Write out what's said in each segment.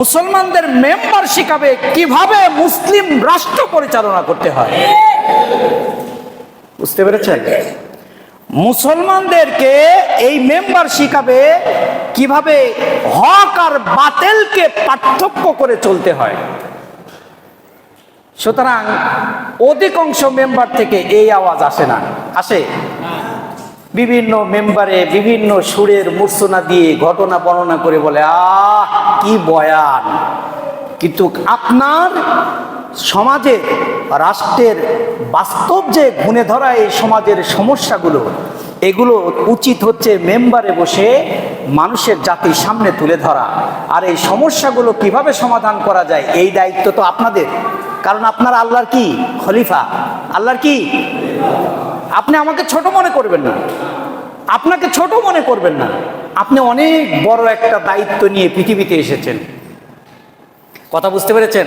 মুসলমানদের মেম্বার শিখাবে কীভাবে মুসলিম রাষ্ট্র পরিচালনা করতে হয়? বুঝতে পেরেছেন? মুসলমানদেরকে এই মেম্বার শিখাবে কীভাবে হক আর বাতেলকে পার্থক্য করে চলতে হয়। সুতরাং অধিকাংশ মেম্বার থেকে এই আওয়াজ আসে না। আসে? বিভিন্ন মেম্বারে বিভিন্ন সুরের মূর্ছনা দিয়ে ঘটনা বর্ণনা করে বলে, আহ, কি বয়ান! কিন্তু আপনার সমাজে, রাষ্ট্রের বাস্তব যে গুণে ধরা এই সমাজের সমস্যাগুলো, এগুলো উচিত হচ্ছে মেম্বারে বসে মানুষের জাতির সামনে তুলে ধরা। আর এই সমস্যাগুলো কীভাবে সমাধান করা যায়, এই দায়িত্ব তো আপনাদের। কারণ আপনারা আল্লাহর কি? খলিফা। আল্লাহর কি? আপনি আমাকে ছোট মনে করবেন না। আপনাকে ছোট মনে করবেন না। আপনি অনেক বড় একটা দায়িত্ব নিয়ে পৃথিবীতে এসেছেন। কথা বুঝতে পেরেছেন?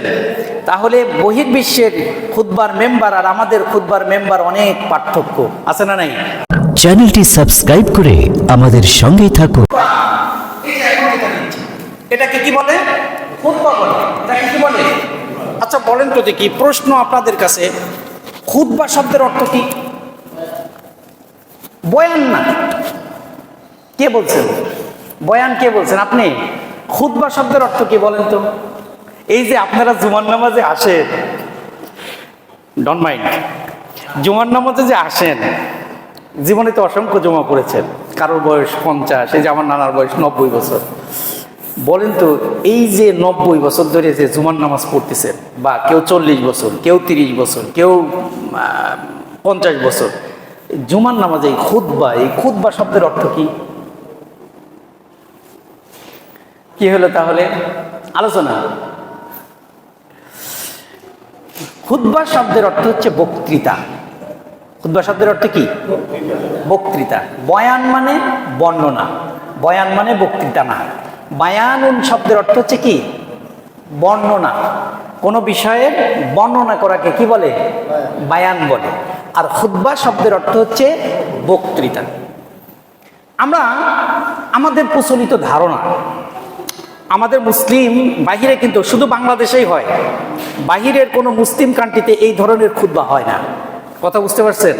তাহলে বহির্বিশ্বের খুদবার মেম্বার আর আমাদের খুদবার মেম্বার অনেক পার্থক্য। আছে না নাই? চ্যানেলটি সাবস্ক্রাইব করে আমাদের সঙ্গেই থাকুন। এটাকে কি বলে? খুদবা বলে। এটাকে কি বলে? আচ্ছা বলেন তো দেখি প্রশ্ন আপনাদের কাছে। খুদবা শব্দের অর্থ কি? বয়ান না। কে বলছেন? বয়ান কে বলছেন? আপনি খুদবা শব্দের অর্থ কি বলেন তো? এই যে আপনারা জুমার নামাজে আসেন ডন মাইন্ড জুমার নামাজে যে আসেন, জীবনে তো অসংখ্য জমা পড়েছেন। কারোর বয়স পঞ্চাশ, এই যে আমার নানার বয়স নব্বই বছর। বলেন তো, এই যে নব্বই বছর ধরে যে জুমার নামাজ পড়তেছেন, বা কেউ চল্লিশ বছর, কেউ তিরিশ বছর, কেউ পঞ্চাশ বছর জুমার নামাজে এই খুদবা এই খুদবা শব্দের অর্থ কি? কি হলো তাহলে? আলোচনা। খুদবা শব্দের অর্থ হচ্ছে বক্তৃতা। খুদবা শব্দের অর্থ কি? বক্তৃতা। বয়ান মানে বর্ণনা। বয়ান মানে বক্তৃতা না। বায়ানুন শব্দের অর্থ হচ্ছে কি? বর্ণনা। কোনো বিষয়ের বর্ণনা করাকে কি বলে? বায়ান বলে। আর খুদ্া শব্দের অর্থ হচ্ছে বক্তৃতা। আমরা আমাদের প্রচলিত ধারণা, আমাদের মুসলিম বাহিরে কিন্তু শুধু বাংলাদেশেই হয়, বাহিরের কোনো মুসলিম কান্ট্রিতে এই ধরনের খুদ্া হয় না। কথা বুঝতে পারছেন?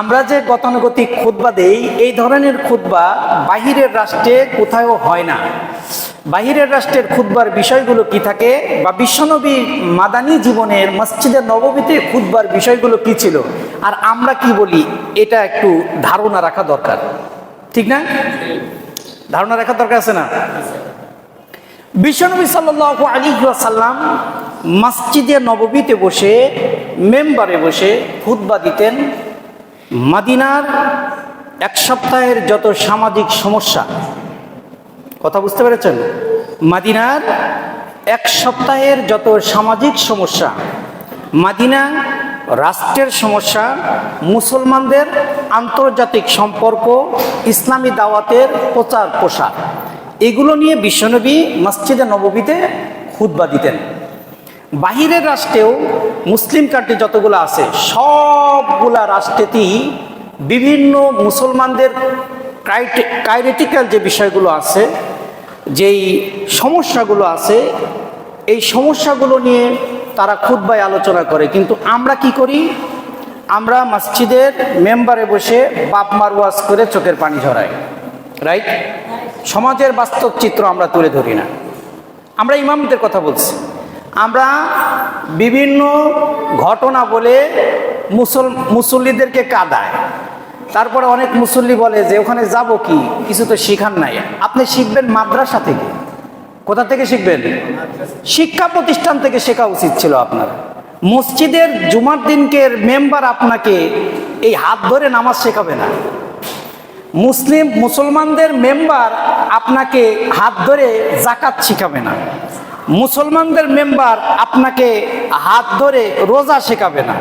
আমরা যে গতানুগতিক খুদ্া দেই, এই ধরনের খুদ্া বাহিরের রাষ্ট্রে কোথাও হয় না। বাহিরের রাষ্ট্রের খুদ্বার বিষয়গুলো কি থাকে? বা বিশ্বনবী মাদানী জীবনের মসজিদের নবমীতে খুদ্বার বিষয়গুলো কি ছিল? আর আমরা কি বলি? এটা একটু ধারণা রাখা দরকার। ঠিক না? ধারণা রাখা দরকার আছে না? বিশ্বনবী সাল্লাহ আলী সাল্লাম মসজিদে নববীতে বসে, মেম্বারে বসে খুতবা দিতেন। মাদিনার এক সপ্তাহের যত সামাজিক সমস্যা কথা বুঝতে পেরেছেন? মাদিনার এক সপ্তাহের যত সামাজিক সমস্যা, মাদিনা রাষ্ট্রের সমস্যা, মুসলমানদের আন্তর্জাতিক সম্পর্ক, ইসলামী দাওয়াতের প্রচার প্রসার, এগুলো নিয়ে বিশ্বনবী মসজিদে নববীতে খুতবা দিতেন। বাহিরের রাষ্ট্রেও মুসলিম কান্ট্রি যতগুলো আছে, সবগুলা রাষ্ট্রেতেই বিভিন্ন মুসলমানদের ক্রাইটে কাইরেটিক্যাল যে বিষয়গুলো আছে যেই সমস্যাগুলো আছে, এই সমস্যাগুলো নিয়ে তারা খুদ্বায় আলোচনা করে। কিন্তু আমরা কি করি? আমরা মসজিদের মেম্বারে বসে বাপ মার ওয়াজ করে চোখের পানি ঝরাই। রাইট সমাজের বাস্তব চিত্র আমরা তুলে ধরি না। আমরা ইমামদের কথা বলছি। আমরা বিভিন্ন ঘটনা বলে মুসল, মুসল্লিদেরকে কাদায়। তারপরে অনেক মুসল্লি বলে যে, ওখানে যাব কি? কিছু তো শিখান নাই। আপনি শিখবেন মাদ্রাসা থেকে। কোথা থেকে শিখবেন? শিক্ষা প্রতিষ্ঠান থেকে শেখা উচিত ছিল আপনার। মসজিদের জুমার দিনকের মেম্বার আপনাকে এই হাত ধরে নামাজ শেখাবে না। মুসলিম, মুসলমানদের মেম্বার আপনাকে হাত ধরে জাকাত শেখাবে না। মুসলমানদের মেম্বার আপনাকে হাত ধরে রোজা শেখাবে না।